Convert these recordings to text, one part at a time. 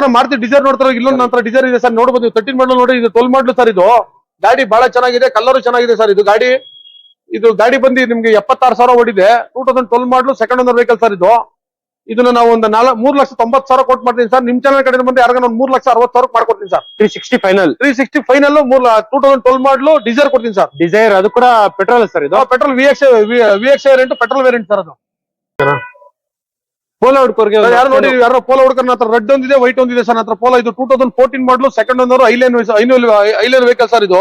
ಯಾರನ್ನ ಮಾಡ್ತೀವಿ ಡಿಸೈರ್ ನೋಡ್ತಾರೋ ಇಲ್ಲೊಂದು ನಂತರ ಡಿಸೈರ್ ಇದೆ ಸರ್. ನೋಡ್ಬೋದು ನೀವು. ತರ್ಟೀನ್ ಮಾಡಲು ನೋಡಿ ಇದು ಟ್ವೆಲ್ ಮಾಡಲು ಸರ್ ಇದು. ಗಾಡಿ ಬಹಳ ಚೆನ್ನಾಗಿದೆ ಕಲರ್ ಚೆನ್ನಾಗಿದೆ ಸರ್ ಇದು ಗಾಡಿ. ಇದು ಗಾಡಿ ಬಂದು ನಿಮ್ಗೆ ಎಪ್ಪತ್ತಾರು ಸಾವಿರ ಓಡಿದೆ. Two thousand twelve model second owner vehicle sir ಇದು. ಇದನ್ನ ನಾವು ಒಂದು ನಾಲ್ಕು ಮೂರ್ ಲಕ್ಷ ತೊಂಬತ್ತು ಸಾವಿರ ಕೊಟ್ಟು ಮಾಡ್ತೀನಿ ಸರ್. ನಿಮ್ ಚಾನಲ್ ಕಡೆ ಬಂದು ಯಾರಿಗ ಒಂದು ಮೂರ್ ಲಕ್ಷ ಅರವತ್ತು ಸಾವಿರ ಮಾಡ್ಕೊಡ್ತೀನಿ sir. Three sixty final three sixty final ಮೂರ್ two thousand twelve model Dzire ಕೊಡ್ತೀನಿ ಸರ್. ಡಿಸೈರ್ ಅದು ಕೂಡ ಪೆಟ್ರೋಲ್ ಸರ್ ಇದು? Petrol V X V X variant petrol variant sir ಅದು. ಪೋಲೋ ಹುಡ್ಕೋರ್ಗೆ ಯಾರು ನೋಡಿ ಯಾರೋ ಪೋಲೋ ಹುಡ್ಕರ್ ಹತ್ರ ರೆಡ್ ಒಂದಿದೆ ವೈಟ್ ಒಂದಿದೆ ಸರ್ ಹತ್ರ ಪೋಲೋ ಇದು two thousand fourteen model second ಒಂದವರು ಐಲೇನ್ ಐಲೇನ್ ವೆಹಿಕಲ್ ಸರ್ ಇದು.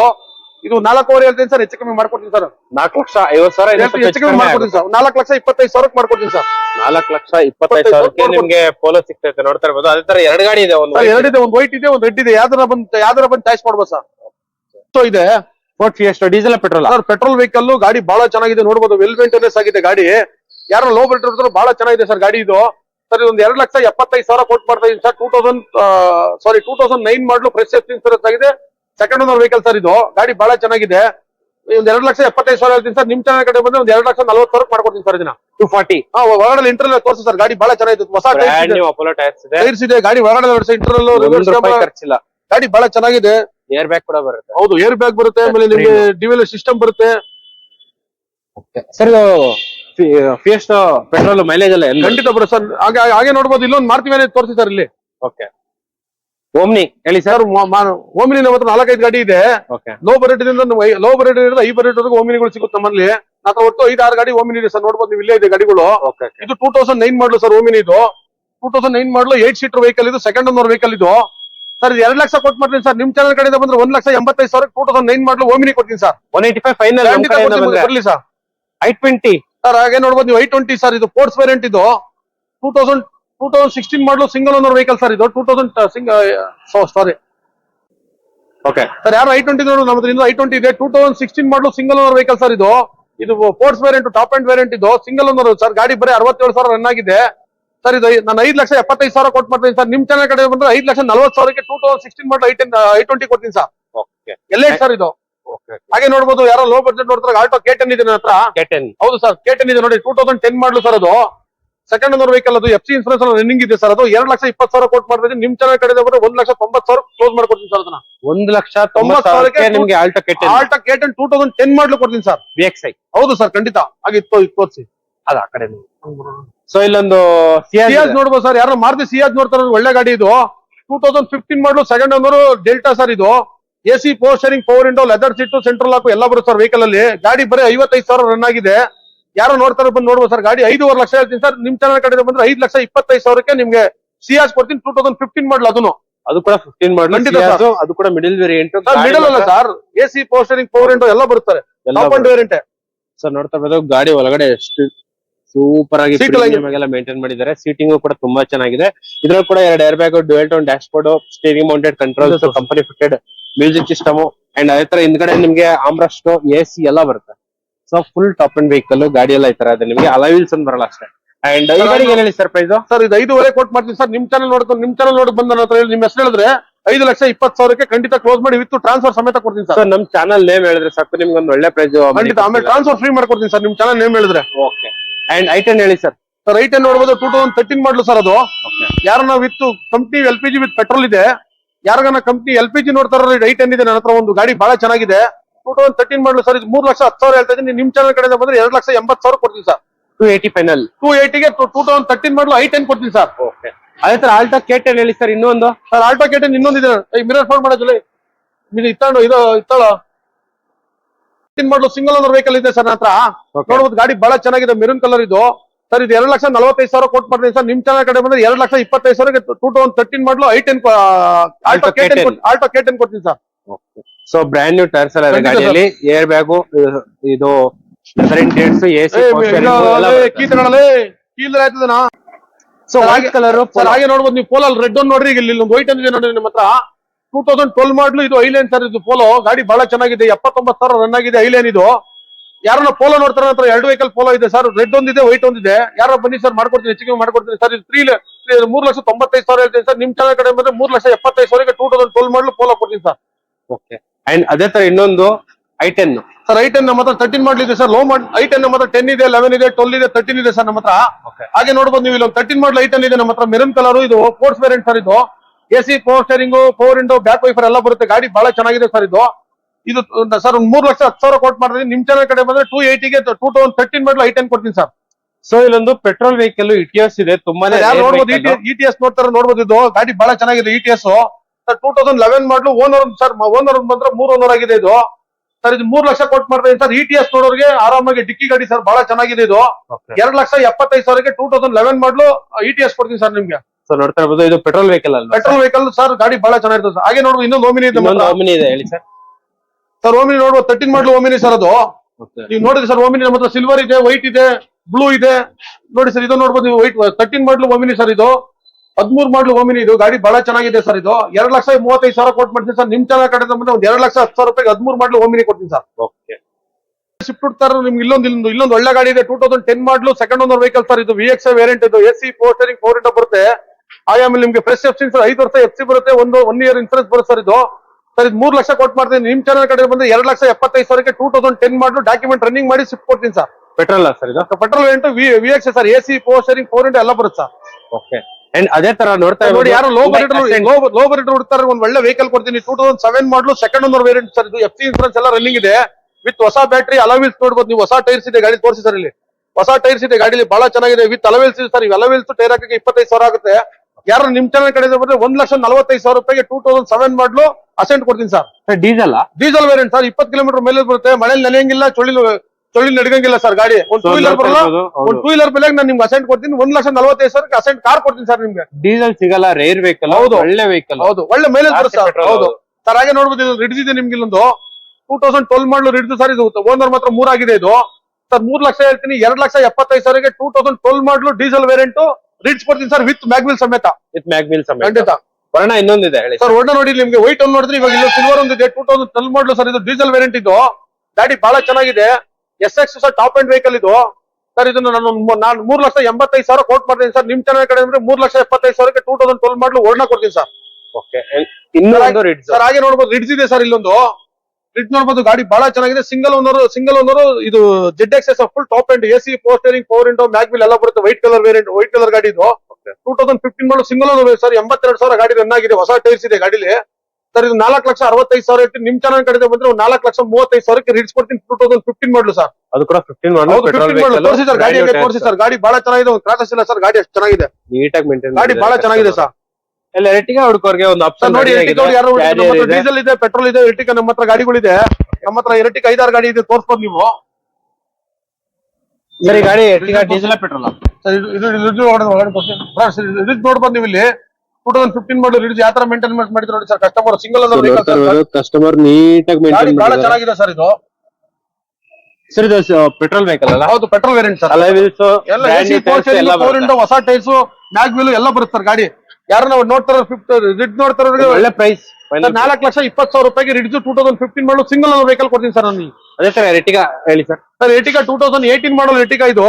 ಇದು ನಾಲ್ಕೂವರೆ ಹೇಳ್ತೀನಿ ಸರ್ ಹೆಚ್ಚು ಕಮ್ಮಿ ಮಾಡ್ಕೊಡ್ತೀನಿ ಸರ್. ನಾಲ್ಕು ಲಕ್ಷ ಐವತ್ತು ಸಾವಿರ ಹೆಚ್ಚು ಕಮ್ಮಿ ಮಾಡ್ಕೊಡ್ತೀನಿ ಸರ್. ನಾಲ್ಕು ಲಕ್ಷ ಇಪ್ಪತ್ತೈದು ಸಾವಿರಕ್ಕೆ ಮಾಡ್ಕೊಡ್ತೀನಿ ಸರ್. ನಾಲ್ಕು ಲಕ್ಷ ಇಪ್ಪತ್ತೈದು ಸಾವಿರಕ್ಕೆ ನಿಮ್ಗೆ ಪೋಲೋ ಸಿಗ್ತೈತೆ ನೋಡ್ತಾ ಇರ್ಬೋದು. ಅದೇ ತರ ಎರಡು ಗಾಡಿ ಇದೆ ಒಂದು ಎರಡು ಇದೆ ಒಂದು ವೈಟ್ ಇದೆ ಒಂದು ರೆಡ್ ಇದೆ. ಯಾವ್ದಾರ ಬಂದ್ ಯಾವ್ದಾರ ಬಂದು ಚಾಯ್ಸ್ ಮಾಡ್ಬೋದು ಸರ್. ಸೊ ಇದೆ. ಫೋರ್ಟ್ ಎಷ್ಟು diesel petrol sir petrol vehicle ಗಾಡಿ ಬಹಳ ಚೆನ್ನಾಗಿದೆ ನೋಡ್ಬೋದು ವೆಲ್ ಮೇಂಟೆನೆನ್ಸ್ ಆಗಿದೆ ಗಾಡಿ. ಯಾರೋ ಲೋ ಬಜೆಟ್ ಬಹಳ ಚೆನ್ನಾಗಿದೆ ಸರ್ ಗಾಡಿ ಇದು. ಸರ್ ಇದೊಂದು ಎರಡು ಲಕ್ಷ ಎಪ್ಪತ್ತೈದು ಸಾವಿರ ಕೊಟ್ಟು ಮಾಡ್ತಾ ಇದ್ದೀನಿ sir. Two thousand sorry two thousand nine model fresh insurance ಆಗಿದೆ. ಸೆಕೆಂಡ್ ಓನರ್ ವೆಹಿಕಲ್ ಸರ್ ಇದು. ಗಾಡಿ ಬಹಳ ಚೆನ್ನಾಗಿದೆ. ಒಂದ್ ಎರಡು ಲಕ್ಷ ಎಪ್ಪತ್ತೈದು ಸಾವಿರ ಹೇಳ್ತೀನಿ ಸರ್. ನಿಮ್ ಚಾನಲ್ ಕಡೆ ಬಂದ್ರೆ ಒಂದ್ ಎರಡು ಲಕ್ಷ ನಲ್ವತ್ತು ಸಾವಿರ ಮಾಡ್ಕೊಡ್ತೀನಿ ಸರ್ ಇದನ್ನ. ಟೂ ಫಾರ್ಟಿ ಹಾ ಒಳಗಡೆ ಇಂಟರ್ನಲ್ ತೋರಿಸಿ ಸರ್. ಗಾಡಿ ಬಹಳ ಚೆನ್ನಾಗಿದೆ. ಹೊಸ ಟೈರ್ಸ್ ಇದೆ. ಗಾಡಿ ಒಳಗಡೆ ಇಂಟರ್ನಲ್ ಒಂದು ಖರ್ಚಿಲ್ಲ. ಗಾಡಿ ಬಹಳ ಚೆನ್ನಾಗಿದೆ. ಏರ್ ಬ್ಯಾಗ್ ಕೂಡ ಬರುತ್ತೆ. ಹೌದು ಏರ್ ಬ್ಯಾಗ್ ಬರುತ್ತೆ. ಆಮೇಲೆ ನಿಮಗೆ ಡಿವೆಲ್ ಸಿಸ್ಟಮ್ ಬರುತ್ತೆ. ಸರ್ ಫಿಯೆಸ್ಟೋ ಪೆಟ್ರೋಲ್ ಮೈಲೇಜ್ ಎಲ್ಲ ಎಲ್ಲ? ಖಂಡಿತ ಬರೋ ಸರ್ ಹಾಗೆ ಹಾಗೆ ನೋಡ್ಬೋದು. ಇಲ್ಲೊಂದು ಮಾರ್ತಿ ಮೇಲೆ ತೋರಿಸಿ ಸರ್ ಇಲ್ಲಿ. ಓಕೆ ಓಮ್ನಿ ಹೇಳಿ ಸರ್. ಓಮ್ನಿ ನಮ್ಮ ಹತ್ರ ನಾಲ್ಕೈದು ಗಾಡಿ ಇದೆ. ಓಕೆ ಲೋ ಬರೇಟ್ ಇಂದ ಲೋ ಬರೇಟ್ ಇರೋದು ಐ ಬರೇಟ್ ಇರೋದು ಓಮಿನಿಗಳು ಸಿಗುತ್ತೆ ನಮ್ಮಲ್ಲಿ. ನಾವು ಒಟ್ಟು ಐದು ಆರು ಗಾಡಿ ಓಮಿನಿ ಇದೆ ಸರ್ ನೋಡ್ಬೋದು ನೀವು ಇಲ್ಲೇ ಇದೆ ಗಾಡಿಗಳು. ಇದು two thousand nine model sir Omni ಇದು two thousand nine model eight seater vehicle ಇದು ಸೆಕೆಂಡ್ ಓನರ್ ವೆಹಿಕಲ್ ಇದು. ಸರ್ ಇದು ಎರಡು ಲಕ್ಷ ಕೊಟ್ಟು ಮಾಡ್ತೀನಿ ಸರ್. ನಿಮ್ ಚಾನಲ್ ಕಡೆಯಿಂದ ಬಂದ್ರೆ ಒಂದ್ ಲಕ್ಷ ಎಂಬತ್ತೈದು ಸಾವಿರ two thousand nine model Omni ಕೊಡ್ತೀನಿ sir. One eighty five final ಬರ್ಲಿ ಸರ್. ಐ ಟ್ವೆಂಟಿ ಸರ್ ಹಾಗೆ ನೋಡ್ಬೋದು ನೀವು ಐ ಟ್ವೆಂಟಿ ಸರ್ ಇದು ಫೋರ್ಸ್ ವೇರಿಯಂಟ್ ಇದು. Two thousand two thousand sixteen model single owner vehicle sir ಇದು. ಟೂ ತೌಸಂಡ್ ಸಿಂಗ್ sorry okay sir ಯಾರು ಐ ಟ್ವೆಂಟಿ ನೋಡು ನಮ್ಮದು ಇನ್ನೂ ಐ ಟ್ವೆಂಟಿ ಇದೆ. Two thousand sixteen model single owner vehicle sir ಇದು. ಇದು force variant top end variant ಇದು. ಸಿಂಗಲ್ ಓನರ್ ಸರ್ ಗಾಡಿ ಬರೀ ಅರವತ್ತೇಳು ಸಾವಿರ ರನ್ ಆಗಿದೆ. ಸರ್ ಇದು ನಾನು ಐದು ಲಕ್ಷ ಎಪ್ಪತ್ತೈದು ಸಾವಿರ ಕೊಟ್ಟು ಮಾಡ್ತೀನಿ ಸರ್ ನಿಮ್ ಚಾನಲ್ ಕಡೆ ಬಂದ್ರೆ ಐದು ಲಕ್ಷ ನಲ್ವತ್ತು ಸಾವಿರಕ್ಕೆ two thousand sixteen model i ten i twenty ಕೊಡ್ತೀನಿ ಸರ್ ಓಕೆ ಎಲ್ಲೇ ಸರ್ ಇದು. ಹಾಗೆ ನೋಡ್ಬೋದು ಯಾರೋ ಲೋ ಬಜೆಟ್ ನೋಡ್ತಾರೆ ಆಲ್ಟೋ ಕೆ ಟೆನ್ ಇದೆ ಹತ್ರ ಕೆಟೆನ್ ಹೌದು ಸರ್ ಕೆ ಟೆನ್ ಇದೆ ನೋಡಿ two thousand ten model sir ಅದು. ಸೆಕೆಂಡ್ ಓನರ್ ವೆಹಿಕಲ್ ಅದು ಎಫ್ ಸಿ ಇನ್ಸೂರೆನ್ಸ್ ರನ್ನಿಂಗ್ ಇದೆ ಸರ್ ಅದು. ಎರಡು ಲಕ್ಷ ಇಪ್ಪತ್ತು ಸಾವಿರ ಕೋಟ್ ಮಾಡ್ತೀನಿ ನಿಮ್ ಚೆನ್ನಾಗಿ ಕಡೆ ಬಂದ್ರೆ ಒಂದ್ ಲಕ್ಷ ತೊಂಬತ್ ಸಾವಿರ ಕ್ಲೋಸ್ ಮಾಡ್ಕೊಡ್ತೀನಿ ಸರ್ ಅದನ್ನ. ಒಂದ್ ಲಕ್ಷ ತೊಂಬತ್ ಸಾವಿರಕ್ಕೆ ನಿಮ್ಗೆ Alto K ten Alto K ten two thousand ten model ಕೊಡ್ತೀನಿ ಸರ್ ಬಿ ಎಕ್ಸ್ ಐ ಹೌದು ಸರ್ ಖಂಡಿತ. ಹಾಗೆ ಇತ್ತು ಇದು ತೋರಿಸಿ ಅದ ಆ ಕಡೆ ಸೊ ಇಲ್ಲೊಂದು ಸಿಯಾಜ್ ಸಿಯಾಜ್ ನೋಡ್ಬೋದು ಸರ್ ಯಾರು ಮಾರುತಿ ಸಿಯಾಜ್ ನೋಡ್ತಾರೆ ಒಳ್ಳೆ ಗಾಡಿ ಇದು. Two thousand fifteen model second owner Delta sir ಇದು. A C power steering power window leather seat central lock ಎಲ್ಲ ಬರುತ್ತೆ ಸರ್ ವೆಹಿಕಲ್ ಅಲ್ಲಿ. ಗಾಡಿ ಬರೀ ಐವತ್ತೈದು ಸಾವಿರ ರನ್ ಆಗಿದೆ. ಯಾರು ನೋಡ್ತಾರೆ ಬಂದು ನೋಡ್ಬೋದು ಸರ್ ಗಾಡಿ ಐದೂವರೆ ಲಕ್ಷ ಹೇಳ್ತೀನಿ ಸರ್. ನಿಮ್ ಚಾನಲ್ ಕಡೆ ಬಂದ್ರೆ ಐದು ಲಕ್ಷ ಇಪ್ಪತ್ತೈದು ಸಾವಿರಕ್ಕೆ ನಿಮ್ಗೆ ಆಸ್ ಕೊಡ್ತೀನಿ ಟೂ ತೌಸಂಡ್ ಫಿಫ್ಟೀನ್ ಮಾಡಲ್ ಅದನ್ನು ಅದು ಕೂಡ ಫಿಫ್ಟೀನ್ ಮಾಡಲು ಅದು ಕೂಡ ಮಿಡಿಲ್ ವೇರಿಯಂಟ್ ಮಿಡಲ್ ಅಲ್ಲ sir. A C power steering power window ಎಲ್ಲ ಬರುತ್ತಾರೆ ವೇರಿಯಂಟ್ ಸರ್ ನೋಡ್ತಾ ಇರೋದು ಗಾಡಿ ಒಳಗಡೆ ಎಷ್ಟು ಸೂಪರ್ ಆಗಿ ಎಲ್ಲ ಮೇಂಟೈನ್ ಮಾಡಿದ್ದಾರೆ. ಸೀಟಿಂಗ್ ಕೂಡ ತುಂಬಾ ಚೆನ್ನಾಗಿದೆ. ಇದ್ರಲ್ಲಿ ಕೂಡ ಎರಡು air bag dual tone dashboard steering mounted control company fitted music system and ಅದೇ ತರ ಹಿಂದ್ಗಡೆ ನಿಮ್ಗೆ ಆಮ್ರಸ್ಟ್ ಎ ಸಿ ಎಲ್ಲ ಬರುತ್ತೆ. So full top end vehicle ಗಾಡಿ ಎಲ್ಲ ಈ ತರ ಇದೆ. ನಿಮ್ಗೆ ಅಲವಿಲ್ಸ್ ಅಂತ ಬರಲ್ಲ ಅಷ್ಟೇ. ಅಂಡ್ ಈ ಗಾಡಿಗೆ ಏನ್ ಹೇಳಿ ಸರ್ ಪ್ರೈಸ್ ಸರ್ ಇದು ಐದುವರೆ ಕೊಟ್ಟು ಮಾಡ್ತೀನಿ. ಸರ್ ನಿಮ್ ಚಾನಲ್ ನೋಡ್ಕೊಂಡು ನಿಮ್ ಚಾನಲ್ ನೋಡಿ ಬಂದ ಹತ್ರ ನಿಮ್ ನಿಮ್ಮ ಹೆಸರು ಹೇಳಿದ್ರೆ ಐದು ಲಕ್ಷ ಇಪ್ಪತ್ತು ಸಾವಿರಕ್ಕೆ ಖಂಡಿತ ಕ್ಲೋಸ್ ಮಾಡಿ ವಿತ್ ಟ್ರಾನ್ಸ್ಫರ್ ಸಮೇತ ಕೊಡ್ತೀನಿ ಸರ್ ಸರ್ ನಮ್ ಚಾನಲ್ ನೇಮ್ ಹೇಳಿದ್ರೆ ಸರ್ ನಿಮ್ಗೆ ಒಂದು ಒಳ್ಳೆ ಪ್ರೈಸ್ ಖಂಡಿತ ಆಮೇಲೆ ಟ್ರಾನ್ಸ್ಫರ್ ಫ್ರೀ ಮಾಡ್ಕೊಡ್ತೀನಿ ಸರ್ ನಿಮ್ ಚಾನಲ್ ನೇಮ್ ಹೇಳಿದ್ರೆ. ಓಕೆ ಅಂಡ್ ಐಟನ್ ಹೇಳಿ ಸರ್ ಸರ್ ರೈಟ್ ನೋಡ್ಬೋದು two thousand thirteen model sir ಅದು. ಯಾರನ್ನ with company L P G with petrol ಇದೆ ಯಾರಿಗಾನ ಕಂಪ್ನಿ ಎಲ್ ಪಿ ಜಿ ನೋಡ್ತಾರ ರೈಟ್ ಇದೆ ನನ್ನ ಹತ್ರ ಒಂದು ಗಾಡಿ ಬಹಳ ಚೆನ್ನಾಗಿದೆ. Two thousand thirteen model sir ಮೂರ್ ಲಕ್ಷ ಹತ್ತು ಸಾವಿರ ಹೇಳ್ತಾ ಇದ್ದೀನಿ. ನಿಮ್ ಚಾನಲ್ ಕಡೆಯಿಂದ ಬಂದ್ರೆ ಎರಡು ಲಕ್ಷ ಎಂಬತ್ತು ಸಾವಿರ ಕೊಡ್ತೀನಿ sir. Two eighty final two ಏಯ್ಟಿಗೆ two thousand thirteen model i ten ಕೊಡ್ತೀನಿ ಸರ್. ಓಕೆ ಅದೇ ತರ ಆಲ್ಟೋ ಟೆನ್ ಹೇಳಿ ಸರ್ ಇನ್ನೊಂದು? ಸರ್ ಆಲ್ಟೋ ಇನ್ನೊಂದು ಇನ್ನೊಂದಿದೆ. ಮಿರರ್ ಫೋನ್ ಮಾಡೋದಿಲ್ಲ ಇತ್ತಾಳು ಇದು ಇತ್ತಾಳು ಮಾಡಲು ಸಿಂಗಲ್ ಓನರ್ ವೆಹಿಕಲ್ ಇದೆ ಸರ್ ನನ್ನ ಹತ್ರ. ನೋಡ್ಬೋದು ಗಾಡಿ ಬಹಳ ಚೆನ್ನಾಗಿದೆ ಮೆರೂನ್ ಕಲರ್ ಇದು. ಸರ್ ಇದು ಎರಡು ಲಕ್ಷ ನಲವತ್ತೈದು ಸಾವಿರ ಕೊಟ್ಟು ಮಾಡ್ತೀನಿ ಸರ್. ನಿಮ್ ಚಾನಲ್ ಕಡೆ ಬಂದ್ರೆ ಎರಡು ಲಕ್ಷ ಇಪ್ಪತ್ತೈದು ಸಾವಿರಕ್ಕೆ two thousand thirteen model i ten Alto K ten K10. Alto K ten ಕೊಡ್ತೀನಿ sir. So brand new tyres ಎಲ್ಲ ಇದೆ ಗಾಡಿಯಲ್ಲಿ? ಏರ್ ಬ್ಯಾಗು ಇದು ಇಂಟೇಟ್ಸ್ ಎ ಎಸಿ ಕೀ ತಗೊಳ್ಳಲೇ ಆಯ್ತದನ ಸೊ ವೈಟ್ ಕಲರ್ ಸರ್ ಹಾಗೆ ನೋಡ್ಬೋದು ನೀವು ಪೋಲಲ್ ರೆಡ್ ಒಂದು ನೋಡ್ರಿ ಇಲ್ಲಿ ಒಂದು ವೈಟ್ ಇದೆ ನೋಡ್ರಿ ನಿಮ್ಮ ಹತ್ರ. ಟೂ ತೌಸಂಡ್ ಟ್ವೆಲ್ ಮಾಡ್ಲು ಇದು ಐಲೇನ್ ಸರ್ ಇದು ಪೋಲೋ ಗಾಡಿ ಬಹಳ ಚೆನ್ನಾಗಿದೆ. ಎಪ್ಪತ್ತೊಂಬತ್ತು ಸಾವಿರ ರನ್ ಆಗಿದೆ ಐಲೇನ್ ಇದು. ಯಾರನ್ನ ಪೋಲೋ ನೋಡ್ತಾರೆ ಹತ್ರ ಎರಡು ವೆಹಿಕಲ್ ಪೋಲೋ ಇದೆ ಸರ್ ರೆಡ್ ಒಂದಿದೆ ವೈಟ್ ಒಂದಿದೆ. ಯಾರೋ ಬನ್ನಿ ಸರ್ ಮಾಡ್ಕೊಡ್ತೀನಿ ಹೆಚ್ಚಿಗೆ ಮಾಡ್ಕೊಡ್ತೀನಿ. ಸರ್ ಇದು ತ್ರೀ ಮೂರ್ ಲಕ್ಷ ತೊಂಬತ್ತೈದು ಸಾವಿರ ಹೇಳ್ತೀನಿ ಸರ್ ನಿಮ್ ಚಾನಲ್ ಕಡೆ ಬಂದ್ರೆ ಮೂರ್ ಲಕ್ಷ ಎಪ್ಪತ್ತೈದು ಸಾವಿರಕ್ಕೆ two thousand twelve model Polo ಕೊಡ್ತೀನಿ ಸರ್ ಓಕೆ ಅಂಡ್ ಅದೇ ತರ ಇನ್ನೊಂದು i ten sir i ten ನಮ್ಮ ಹತ್ರ ತರ್ಟೀನ್ ಮಾಡಲಿದೆ sir low model i ten ನಮ್ಮ ಹತ್ರ ಟೆನ್ ಇದೆ ಲೆವೆನ್ ಇದೆ ಟ್ವೆಲ್ ಇದೆ ತರ್ಟೀನ್ ಇದೆ ಸರ್ ನಮ್ಮ ಹತ್ರ. ಹಾಗೆ ನೋಡ್ಬೋದು ನೀವು ಇಲ್ಲಿ ತರ್ಟೀನ್ ಮಾಡಲ್ ಐಟನ್ ಇದೆ ನಮ್ಮ ಹತ್ರ. ಮೆರೂನ್ ಕಲರ್ ಇದು ಫೋರ್ಸ್ ವೇರಿಯಂಟ್ ಸರ್ ಇದು. A C power steering power window back wiper ಎಲ್ಲ ಬರುತ್ತೆ. ಗಾಡಿ ಬಹಳ ಚೆನ್ನಾಗಿದೆ ಸರ್ ಇದು. ಇದು ಸರ್ ಒಂದ್ ಮೂರ್ ಲಕ್ಷ ಹತ್ತು ಸಾವಿರ ಕೊಟ್ಟು ಮಾಡಿದ್ರೆ. ನಿಮ್ ಚಾನಲ್ ಕಡೆ ಬಂದ್ರೆ two ಏಯ್ಟಿಗೆ two thousand thirteen model i ten ಕೊಡ್ತೀನಿ ಸರ್. ಸೊ ಇಲ್ಲೊಂದು ಪೆಟ್ರೋಲ್ ವೆಹಿಕಲ್ ಇಟಿಎಸ್ ಇದೆ. ತುಂಬಾನೇ ನೋಡ್ಬೋದು vehicle. ಇ ಟಿ ಎಸ್ ನೋಡ್ತಾರೆ ನೋಡ್ಬೋದು. ಇದು ಗಾಡಿ ಬಹಳ ಚೆನ್ನಾಗಿದೆ Etios T S sir two thousand eleven model owner sir owner ಬಂದ್ರೆ ಮೂರ್ ಓನರ್ ಆಗಿದೆ ಇದು. ಸರ್ ಇದು ಮೂರ್ ಲಕ್ಷ ಕೊಟ್ಟು ಮಾಡ್ತಾ ಸರ್ ಇ ಟಿ ಎಸ್ ನೋಡೋರಿಗೆ ಆರಾಮಾಗಿ ಡಿಕ್ಕಿ ಗಾಡಿ ಸರ್ ಬಹಳ ಚೆನ್ನಾಗಿದೆ ಇದು. ಎರಡ್ ಲಕ್ಷ ಎಪ್ಪತ್ತೈದು ಸಾವಿರಕ್ಕೆ two thousand eleven model E T S ಕೊಡ್ತೀನಿ ಸರ್ ನಿಮ್ಗೆ. ಸರ್ ನೋಡ್ತಾ ಇರ್ಬೋದು. ಇದು ಪೆಟ್ರೋಲ್ ವೆಹಿಕಲ್ ಅಲ್ಲ ಪೆಟ್ರೋಲ್ ವೆಹಿಕಲ್ ಸರ್ ಗಾಡಿ ಬಹಳ ಚೆನ್ನಾಗಿರ್ತದೆ. ಹಾಗೆ ನೋಡ್ಬೋದು ಇನ್ನೊಂದು ಇದೆ Omni ಇದೆ ಹೇಳಿ ಸರ್. ಸರ್ ಓಮಿನಿ ನೋಡುವ ತರ್ಟೀನ್ ಮಾಡಲು ಓಮಿನಿ ಸರ್ ಅದು. ನೀವು ನೋಡಿದ್ರೆ ಸರ್ ಓಮಿನಿ ನಮ್ಮ ಹತ್ರ ಸಿಲ್ವರ್ ಇದೆ ವೈಟ್ ಇದೆ ಬ್ಲೂ ಇದೆ. ನೋಡಿ ಸರ್ ಇದು ನೋಡ್ಬೋದು ನೀವು white thirteen model Omni sir ಇದು. ಹದ್ಮೂರ್ ಮಾಡಲು ಓಮಿನಿ ಇದು. ಗಾಡಿ ಬಹಳ ಚೆನ್ನಾಗಿದೆ ಸರ್ ಇದು. ಎರಡ್ ಲಕ್ಷ ಮೂವತ್ತೈದು ಸಾವಿರ ಕೊಟ್ಟು ಮಾಡ್ತೀನಿ ಸರ್ ನಿಮ್ ಚೆನ್ನಾಗಿ ಕಡೆ ಬಂದ್ರೆ ಒಂದ್ ಎರಡ್ ಲಕ್ಷ ಹತ್ತು ಸಾವಿರ ರೂಪಾಯಿ ಹದ್ಮೂರ್ ಮಾಡಲು ಓಮಿನಿ ಕೊಡ್ತೀನಿ ಸರ್ ಓಕೆ ಶಿಫ್ಟ್ ತರ ನಿಮ್ಗೆ ಇಲ್ಲೊಂದು ಇಲ್ಲೊಂದು ಇಲ್ಲೊಂದು ಒಳ್ಳೆ ಗಾಡಿ ಇದೆ. Two thousand ten model second owner vehicle sir ಇದು. ವಿ ಎಕ್ಸ್ ವೇರಿಯಂಟ್ ಇದು. S C power steering power window ಬರುತ್ತೆ. ಆಮೇಲೆ ನಿಮ್ಗೆ ಫ್ರೆಶ್ ಎಫ್ ಐದು ವರ್ಷ ಎಫ್ ಸಿ ಬರುತ್ತೆ. ಒಂದು ಒನ್ ಇಯರ್ ಇನ್ಸೂರೆನ್ಸ್ ಬರುತ್ತೆ ಸರ್ ಇದು. ಸರ್ ಇದು ಮೂರ್ ಲಕ್ಷ ಕೊಟ್ಟು ಮಾಡ್ತೀನಿ. ನಿಮ್ ಚಾನಲ್ ಕಡೆ ಬಂದ್ರೆ ಎರಡ್ ಲಕ್ಷ ಎಪ್ಪತ್ತೈದು ಸಾವಿರಕ್ಕೆ two thousand ten model document running ಮಾಡಿ ಸಿಪ್ ಕೊಡ್ತೀನಿ ಸರ್. ಪೆಟ್ರೋಲ್ ಸರ್ ಇದು? ಪೆಟ್ರೋಲ್ ಎಂಟು V X sir A C power steering power window ಎಲ್ಲ ಬರುತ್ತೆ ಸರ್. ಓಕೆ. ಅಂಡ್ ಅದೇ ತರ ನೋಡ್ತಾ ನೋಡಿ ಯಾರು ಲೋ ಬಜೆಟ್ ಲೋ ಬಜೆಟ್ ಹುಡ್ತಾರೆ ಒಂದು ಒಳ್ಳೆ ವೆಹಿಕಲ್ ಕೊಡ್ತೀನಿ. Two thousand seven model second owner variant sir ಇದು. ಎಫ್ ಸಿ ಇನ್ಸೂರೆನ್ಸ್ ಎಲ್ಲ ರನ್ನಿಂಗ್ ಇದೆ. ವಿತ್ ಹೊಸ ಬ್ಯಾಟ್ರಿ ಅಲವೀಲ್ಸ್ ನೋಡ್ಬೋದು. ನೀವು ಹೊಸ ಟೈರ್ಸ್ ಇದೆ ಗಾಡಿ ತೋರಿಸಿ ಸರ್ ಇಲ್ಲಿ. ಹೊಸ ಟೈರ್ಸ್ ಇದೆ ಗಾಡಿಲಿ ಬಹಳ ಚೆನ್ನಾಗಿದೆ. ವಿತ್ ಅಲವಿಲ್ಸ್ ಇದೆ ಸರ್ ಇವ್ ಅಲವಿಲ್ಸ್ ಟೈರ್ ಹಾಕಕ್ಕೆ ಇಪ್ಪತ್ತೈದು ಸಾವಿರ ಆಗುತ್ತೆ. ಯಾರು ನಿಮ್ ಚಾನಲ್ ಕಡೆ ಬಂದ್ರೆ ಒಂದ್ ಲಕ್ಷ ನಲವತ್ತೈದು ಸಾವಿರ ರೂಪಾಯಿಗೆ two thousand seven model Accent ಕೊಡ್ತೀನಿ sir diesel diesel variant sir ಇಪ್ಪತ್ತು ಕಿಲೋಮೀಟರ್ ಮೇಲೆ ಬರುತ್ತೆ. ಮಳೆಯಲ್ಲಿ ನೆನೆಯಂಗಿಲ್ಲ ಚಳಿ ಚಳಿ ನಡ್ಗಂಗಿಲ್ಲ ಸರ್ ಗಾಡಿ. ಒಂದು ಟೂ ವೀಲರ್ ಬರಲ್ಲ. ಒಂದ್ ಟೂ ವೀಲರ್ ಬೆಲೆಗೆ ನಾನು ನಿಮ್ಗೆ ಅಸೆಂಟ್ ಕೊಡ್ತೀನಿ. ಒಂದ್ ಲಕ್ಷ ನಲವತ್ತೈದು ಸಾವಿರಕ್ಕೆ ಅಸೆಂಟ್ ಕಾರ್ ಕೊಡ್ತೀನಿ ಸರ್ ನಿಮ್ಗೆ. ಡೀಸೆಲ್ ಸಿಗಲ್ಲ ರೇರ್ ವೆಹಿಕಲ್ ಹೌದು. ಒಳ್ಳೆ ವೆಹಿಕಲ್ ಹೌದು. ಒಳ್ಳೆ ಮೈಲೇಜ್ ಬರುತ್ತೆ ಸರ್ ಹೌದು. ಸರ್ ಹಾಗೆ ನೋಡ್ಬೋದು ಇದು ರಿಡ್ಸ್ ಇದೆ ನಿಮ್ಗೆ ಇಲ್ಲೊಂದು. ಟೂ ತೌಸಂಡ್ ಟ್ವೆಲ್ ಮಾಡಲು ರಿಡ್ಸ್ ಸರ್ ಇದು ಓನರ್ ಮಾತ್ರ ಮೂರಾಗಿದೆ ಇದು. ಸರ್ ಮೂರ್ ಲಕ್ಷ ಹೇಳ್ತೀನಿ. ಎರಡ್ ಲಕ್ಷ ಎಪ್ಪತ್ತೈದು ಸಾವಿರಕ್ಕೆ two thousand twelve model diesel variant Ritz ಕೊಡ್ತೀನಿ ಸರ್ ವಿತ್ ಮ್ಯಾಗ್ವಿಲ್ ಸಮೇತ. ವಿತ್ ಮ್ಯಾಗ್ವಿಲ್ ಸಮೇತ. ಖಂಡಿತ. ವರ್ಣ ಇನ್ನೊಂದಿದೆ ಹೇಳಿ ಸರ್ ವರ್ಣ ನೋಡಿ ನಿಮ್ಗೆ ವೈಟ್ ಒಂದು ನೋಡಿದ್ರೆ ಇವಾಗ ಇಲ್ಲ ಸಿಲ್ವರ್ ಒಂದಿದೆ two thousand twelve model sir ಇದು ಡೀಸೆಲ್ ವೇರಿಯಂಟ್ ಇದು. ಗಾಡಿ ಬಹಳ ಚೆನ್ನಾಗಿದೆ. S X sir top end vehicle ಇದು. ಸರ್ ಇದನ್ನು ನಾನು ನಾನು ಮೂರ್ ಲಕ್ಷ ಎಂಬತ್ತೈದು ಸಾವಿರ ಕೋಟ್ ಮಾಡ್ತೀನಿ ಸರ್ ನಿಮ್ ಚೆನ್ನಾಗಿ ಕಡೆ ಅಂದ್ರೆ ಮೂರ್ ಲಕ್ಷ ಎಪ್ಪತ್ತೈದು ಸಾವಿರಕ್ಕೆ ಟೂ ತೌಸಂಡ್ ಟ್ವೆಲ್ ಮಾಡಲು ವರ್ಣ ಕೊಡ್ತೀನಿ ಸರ್ ಓಕೆ ಇನ್ನೊಂದು ರಿಡ್ಸ್ ಸರ್ ಹಾಗೆ ನೋಡ್ಬೋದು ರಿಡ್ಸ್ ಇದೆ ಸರ್ ಇಲ್ಲೊಂದು. ರಿಡ್ಸ್ ನೋಡ್ಬೋದು ಗಾಡಿ ಬಹಳ ಚೆನ್ನಾಗಿದೆ. ಸಿಂಗಲ್ ಓನರ್ ಸಿಂಗಲ್ ಓನರ್ ಇದು Z X S S full top end A C power steering power window mag wheel ಎಲ್ಲ ಬರುತ್ತೆ. White colour variant white colour ಗಾಡಿ ಇದು. Two thousand fifteen model single owner sir ಎಂಬತ್ತೆರಡು ಸಾವಿರ ಗಾಡಿ run ಆಗಿದೆ. ಹೊಸ ಟೈರ್ಸ್ ಇದೆ ಗಾಡಿಲಿ. ಸರ್ ಇದು ನಾಲ್ಕು ಲಕ್ಷ ಅರವತ್ತೈದು ಸಾವಿರ ಇಟ್ಟು ನಿಮ್ ಚೆನ್ನಾಗಿ ಕಡೆ ಬಂದ್ರೆ ಒಂದು ನಾಲ್ಕು ಲಕ್ಷ ಮೂವತ್ತೈದು ಸಾವಿರಕ್ಕೆ ರೀಡ್ಸ್ ಕೊಡ್ತೀನಿ. Two thousand fifteen model sir. ಅದು ಕೂಡ ಫಿಫ್ಟೀನ್ ತೋರಿಸಿ ಸರ್ ಗಾಡಿ ತೋರಿಸಿ ಸರ್. ಗಾಡಿ ಬಹಳ ಚೆನ್ನಾಗಿದೆ. ಒಂದು ಕ್ರಾಸಸ್ ಇಲ್ಲ ಸರ್. ಗಾಡಿ ಅಷ್ಟು ಚೆನ್ನಾಗಿದೆ. ನೀಟಾಗಿ ಮೇಂಟೈನ್ ಗಾಡಿ ಬಹಳ ಚೆನ್ನಾಗಿದೆ ಸರ್. ಎಲ್ಲ ಎರ್ಟಿಗಾ ಹುಡುಕೋರ್ಗೆ ಒಂದು ಅಪ್ಸ ಆಪ್ಷನ್ ನೋಡಿ ಎರ್ಟಿಕಾ ಯಾರು ಡೀಸೆಲ್ ಇದೆ. ಪೆಟ್ರೋಲ್ ಇದೆ ಎರ್ಟಿಕಾ ನಮ್ಮ ಹತ್ರ ಗಾಡಿಗಳಿದೆ. ನಮ್ಮ ಹತ್ರ ಎರ್ಟಿಕಾ ಐದಾರು ಗಾಡಿ ಇದೆ ತೋರಿಸ್ಬೋದು ನೀವು. ಸರಿ ಗಾಡಿ ಎರ್ಟಿಗಾ ಡೀಸೆಲ್ ಪೆಟ್ರೋಲ್ ಸರ್ ಇದು ಇದು ಇದು ಒಳಗಡೆ ಇದು ಇದು ನೋಡ್ಬೋದು ನೀವು ಇಲ್ಲಿ. Two thousand fifteen model Ritz ಯಾವ ತರ ಮೇಂಟೈನ್ಮೆಂಟ್ ಮಾಡಿದ್ರು ನೋಡಿ ಸರ್ ಕಸ್ಟಮರ್ ಸಿಂಗಲ್ ಅದ ಕಸ್ಟಮರ್ ನೀಟಾಗಿ ಮೇಂಟೈನ್ ಬಹಳ ಚೆನ್ನಾಗಿದೆ ಸರ್ ಇದು. ಸರ್ ಇದು ಪೆಟ್ರೋಲ್ ವೆಹಿಕಲ್ ಅಲ್ಲ? ಹೌದು petrol variant sir. Alloy wheels ಎಲ್ಲ ಎಸಿ ಎಲ್ಲ ಫೋರ್ ಇಂಡೋ ಹೊಸ ಟೈರ್ಸ್ ಮ್ಯಾಗ್ ವೀಲ್ ಎಲ್ಲ ಬರುತ್ತೆ ಸರ್ ಗಾಡಿ. ಯಾರನ್ನ ನೋಡ್ತಾರ ಫಿಫ್ಟ್ ರಿಡ್ ನೋಡ್ತಾರ ಒಳ್ಳೆ ಪ್ರೈಸ್ ನಾಲ್ಕು ಲಕ್ಷ ಇಪ್ಪತ್ತು ಸಾವಿರ ರೂಪಾಯಿಗೆ Ritz two thousand fifteen model single ಅನ್ನೋ ವೆಹಿಕಲ್ ಕೊಡ್ತೀನಿ ಸರ್ ನಾನು. ಅದೇ ಸರ್ ಎರ್ಟಿಗಾ ಹೇಳಿ sir sir Ertiga two thousand eighteen model Ertiga ಇದು.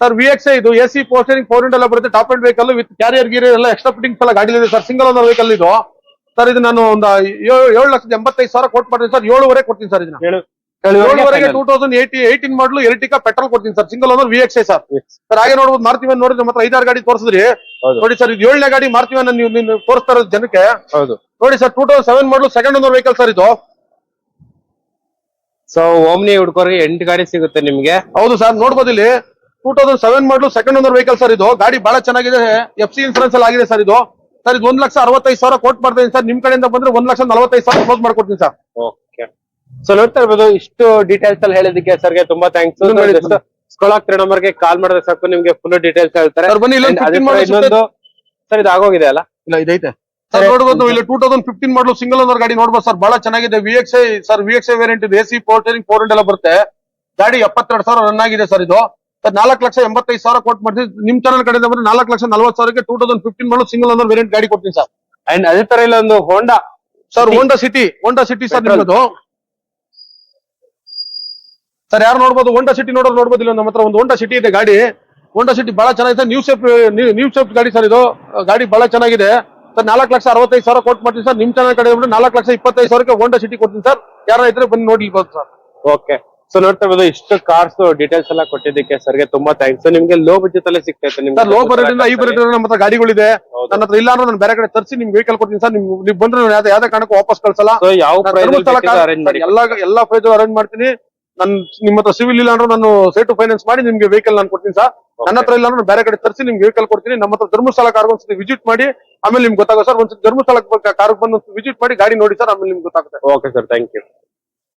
ಸರ್ ವಿ ಎಕ್ಸ್ ಇದು A C power steering power ಎಲ್ಲ ಬರುತ್ತೆ top end vehicle with carrier ಗೀರಿಯರ್ ಎಲ್ಲ ಎಕ್ಸ್ಟ್ರಾ ಫಿಟ್ಟಿಂಗ್ಸ್ ಎಲ್ಲ ಗಾಡಿ ಇದೆ ಸರ್ ಸಿಂಗಲ್ ಓನರ್ ವೆಹಿಕಲ್ ಇದು. ಸರ್ ಇದು ನಾನು ಒಂದು ಏಳು ಲಕ್ಷದ ಎಂಬತ್ತೈದು ಸಾವಿರ ಕೊಟ್ಟು ಮಾಡ್ತೀನಿ ಸರ್ ಏಳುವರೆ ಕೊಡ್ತೀನಿ ಸರ್ ಇದನ್ನ. Two thousand eighty eighteen model Ertiga petrol ಕೊಡ್ತೀನಿ sir single owner V X I sir sir ಹಾಗೆ ನೋಡ್ಬೋದು ಮಾರ್ತೀವಿ ನೋಡಿದ್ರೆ ನಮ್ಮ ಹತ್ರ ಐದಾರು ಗಾಡಿ ತೋರಿಸಿದ್ರಿ. ನೋಡಿ ಸರ್ ಇದು ಏಳನೇ ಗಾಡಿ ಮಾರ್ತಿವನ್ ನೀವು ನೀವು ತೋರಿಸ್ತಾ ಇರೋದು ಜನಕ್ಕೆ. ಹೌದು. ನೋಡಿ sir two thousand seven model second owner vehicle sir ಇದು. ಸೊ ಓಮ್ನಿ ಹುಡುಕೋರ್ಗೆ ಎಂಟು ಗಾಡಿ ಸಿಗುತ್ತೆ ನಿಮ್ಗೆ. ಹೌದು ಸರ್ ನೋಡ್ಬೋದು ಇಲ್ಲಿ. Two thousand seven model second owner vehicle sir ಇದು. ಗಾಡಿ ಬಹಳ ಚೆನ್ನಾಗಿದೆ. ಎಫ್ ಸಿ ಇನ್ಸೂರೆನ್ಸ್ ಅಲ್ಲಿ ಆಗಿದೆ ಸರ್ ಇದು. ಸರ್ ಇದು ಒಂದ್ ಲಕ್ಷ ಅರವತ್ತೈದು ಸಾವಿರ ಕೋಟ್ ಮಾಡ್ತೀನಿ ಸರ್ ನಿಮ್ ಕಡೆಯಿಂದ ಬಂದ್ರೆ ಒಂದ್ ಲಕ್ಷ ನಲವತ್ತೈದು ಸಾವಿರ ಕ್ಲೋಸ್ ಮಾಡ್ಕೊಡ್ತೀನಿ ಸರ್ ಸೊ ನೋಡ್ತಾ ಇರ್ಬೋದು ಇಷ್ಟು ಡೀಟೇಲ್ಸ್ ಅಲ್ಲಿ ಹೇಳಿದಕ್ಕೆ ಸರ್ಗೆ ತುಂಬಾ ಥ್ಯಾಂಕ್ಸ್ ಟ್ರೈ ನಂಬರ್ಗೆ ನಂಬರ್ಗೆ ಕಾಲ್ ಮಾಡಿದ್ರೆ ಸಾಕು ನಿಮ್ಗೆ ಫುಲ್ ಡೀಟೇಲ್ಸ್ ಹೇಳ್ತಾರೆ. ಸರ್ ಬನ್ನಿ ಇಲ್ಲೊಂದು And ಅದೇ 15 ತರ model ಇನ್ನೊಂದು ಸರ್ ಇದು ಆಗೋಗಿದೆ ಅಲ್ಲ? ಇಲ್ಲ ಇದೈತೆ. ಸರ್ ನೋಡ್ಬೋದು ಇಲ್ಲಿ two thousand fifteen model single owner ಗಾಡಿ ನೋಡ್ಬೋದು ಸರ್ ಬಹಳ ಚೆನ್ನಾಗಿದೆ. V X I sir V X I variant ಇದೆ A C power steering power ಎಲ್ಲ ಬರುತ್ತೆ. ಗಾಡಿ ಎಪ್ಪತ್ತೆರಡು ಸಾವಿರ ರನ್ ಆಗಿದೆ ಸರ್ ಇದು. ಸರ್ ನಾಲ್ಕು ಲಕ್ಷ ಎಂಬತ್ತೈದು ಸಾವಿರ ಕೊಟ್ಟು ಮಾಡ್ತೀನಿ ನಿಮ್ ಚಾನಲ್ ಕಡೆಯಿಂದ ಬಂದ್ರೆ ನಾಲ್ಕು ಲಕ್ಷ ನಲವತ್ತು ಸಾವಿರಕ್ಕೆ two thousand fifteen model single owner variant ಗಾಡಿ ಕೊಡ್ತೀನಿ ಸರ್. ಅಂಡ್ ಅದೇ ತರ ಇಲ್ಲ ಒಂದು Honda sir Honda City Honda City sir. ನಿಮ್ಮದು ಸರ್ ಯಾರು ನೋಡ್ಬೋದು? ಹೋಂಡಾ ಸಿಟಿ ನೋಡೋದು ನೋಡ್ಬೋದು? ಇಲ್ಲ ನಮ್ಮ ಹತ್ರ ಒಂದು ಹೋಂಡಾ ಸಿಟಿ ಇದೆ ಗಾಡಿ. ಹೋಂಡಾ ಸಿಟಿ ಬಹಳ ಚೆನ್ನಾಗಿದೆ. ನ್ಯೂ ಸೇಫ್ ನ್ಯೂ ಸೇಫ್ ಗಾಡಿ ಸರ್ ಇದು. ಗಾಡಿ ಬಹಳ ಚೆನ್ನಾಗಿದೆ. ಸರ್ ನಾಲ್ಕು ಲಕ್ಷ ಅರವತ್ತೈದು ಸಾವಿರ ಕೊಟ್ಟು ಮಾಡ್ತೀನಿ ಸರ್. ನಿಮ್ ಚೆನ್ನಾಗಿ ಕಡೆ ಬಂದ್ರೆ ನಾಲ್ಕು ಲಕ್ಷ ಇಪ್ಪತ್ತೈದು ಸಾವಿರಕ್ಕೆ ಹೋಂಡಾ ಸಿಟಿ ಕೊಡ್ತೀನಿ ಸರ್. ಯಾರು ಇದ್ರೆ ಬಂದು ನೋಡ್ಲಿಬೋದು ಸರ್. ಓಕೆ ಸೊ ನೋಡ್ತಾ ಇರ್ಬೋದು ಇಷ್ಟು ಕಾರ್ಸ್ ಡೀಟೇಲ್ಸ್ ಎಲ್ಲ ಕೊಟ್ಟಿದ್ದಕ್ಕೆ ಸರ್ಗೆ ತುಂಬಾ ಥ್ಯಾಂಕ್ಸ್ ನಿಮ್ಗೆ ಲೋ ಬಜೆಟ್ ಅಲ್ಲೇ ಸಿಗ್ತೈತೆ ನಿಮ್ಗೆ ಲೋ ಬಜೆಟ್ ಇಂದ ಬಜೆಟ್ ನಮ್ಮ ಹತ್ರ ಗಾಡಿಗಳಿದೆ. ನನ್ನ ಹತ್ರ ಇಲ್ಲ ಅಂದ್ರೆ ನಾನು ಬೇರೆ ಕಡೆ ತರಿಸಿ ನಿಮ್ಗೆ ವೆಹಿಕಲ್ ಕೊಡ್ತೀನಿ ಸರ್. ನಿಮ್ ನೀವು ಬಂದ್ರೆ ಯಾವ್ದೇ ಕಾರಣಕ್ಕೂ ವಾಪಸ್ ಕಳ್ಸಲ್ಲ. ಯಾವ ಎಲ್ಲ ಎಲ್ಲ ಪ್ರೈಸ್ ಅರೇಂಜ್ ಮಾಡ್ತೀನಿ. ನನ್ ನಿಮ್ಮ ಹತ್ರ ಸಿವಿಲ್ ಇಲ್ಲ ಅಂದ್ರೆ ನಾನು ಸೇಟು ಫೈನಾನ್ಸ್ ಮಾಡಿ ನಿಮ್ಗೆ ವೆಹಿಕಲ್ ನಾನು ಕೊಡ್ತೀನಿ ಸರ್ ನನ್ನ ಹತ್ರ ಇಲ್ಲ ಅಂದ್ರೆ ಬೇರೆ ಕಡೆ ತರಿಸಿ ನಿಮ್ಗೆ ವೆಹಿಕಲ್ ಕೊಡ್ತೀನಿ. ನಮ್ಮ ಹತ್ರ ಧರ್ಮಸ್ಥಳ ಕಾರ್ ಒಂದ್ಸತಿ ವಿಸಿಟ್ ಮಾಡಿ ಆಮೇಲೆ ನಿಮ್ಗೆ ಗೊತ್ತಾಗುತ್ತೆ ಸರ್ ಒಂದ್ಸತಿ ಧರ್ಮಸ್ಥಳ ಕಾರ್ ಬಂದು ವಿಸಿಟ್ ಮಾಡಿ ಗಾಡಿ ನೋಡಿ ಸರ್ ಆಮೇಲೆ ನಿಮ್ಗೆ ಗೊತ್ತಾಗುತ್ತೆ. Okay sir thank you